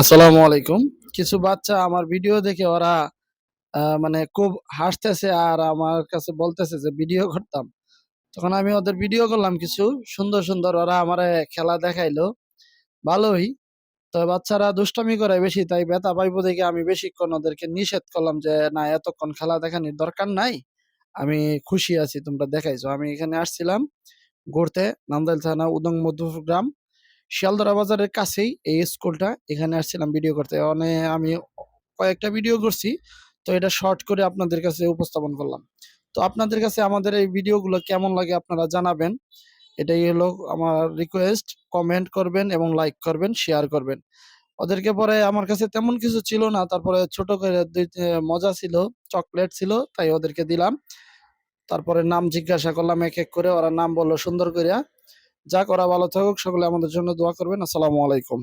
আসসালামু আলাইকুম। কিছু বাচ্চা আমার ভিডিও দেখে ওরা মানে খুব হাসতেছে আর আমার কাছে বলতেছে যে, ভিডিও করতাম। তখন আমি ওদের ভিডিও করলাম কিছু সুন্দর সুন্দর, ওরা আমারে খেলা দেখাইলো। ভালোই। তো বাচ্চারা দুষ্টামি করে বেশি, তাই ব্যথা পাইবো দেখে আমি বেশিক্ষণ ওদেরকে নিষেধ করলাম যে, না, এতক্ষণ খেলা দেখানোর দরকার নাই। আমি খুশি আছি, তোমরা দেখাইছো। আমি এখানে আসছিলাম, ঘুরতে, নান্দাইল থানা, উদং মধুপুর গ্রাম। শিয়ালদরা বাজারের কাছেই এই স্কুলটা। এখানে আসছিলাম ভিডিও করতে। মানে আমি কয়েকটা ভিডিও করছি। তো এটা শর্ট করে আপনাদের কাছে উপস্থাপন করলাম। তো আপনাদের কাছে আমাদের এই ভিডিওগুলো কেমন লাগে আপনারা জানাবেন। এটাই হলো আমার রিকোয়েস্ট কমেন্ট করবেন এবং লাইক করবেন শেয়ার করবেন। ওদেরকে পরে আমার কাছে তেমন কিছু ছিল না। তারপরে ছোট করে মজা ছিল চকলেট ছিল, তাই ওদেরকে দিলাম। তারপরে নাম জিজ্ঞাসা করলাম এক এক করে। ওরা নাম বলল সুন্দর করে যা করা ভালো থাকুক সকলে আমাদের জন্য দোয়া করবেন। আসসালামু আলাইকুম।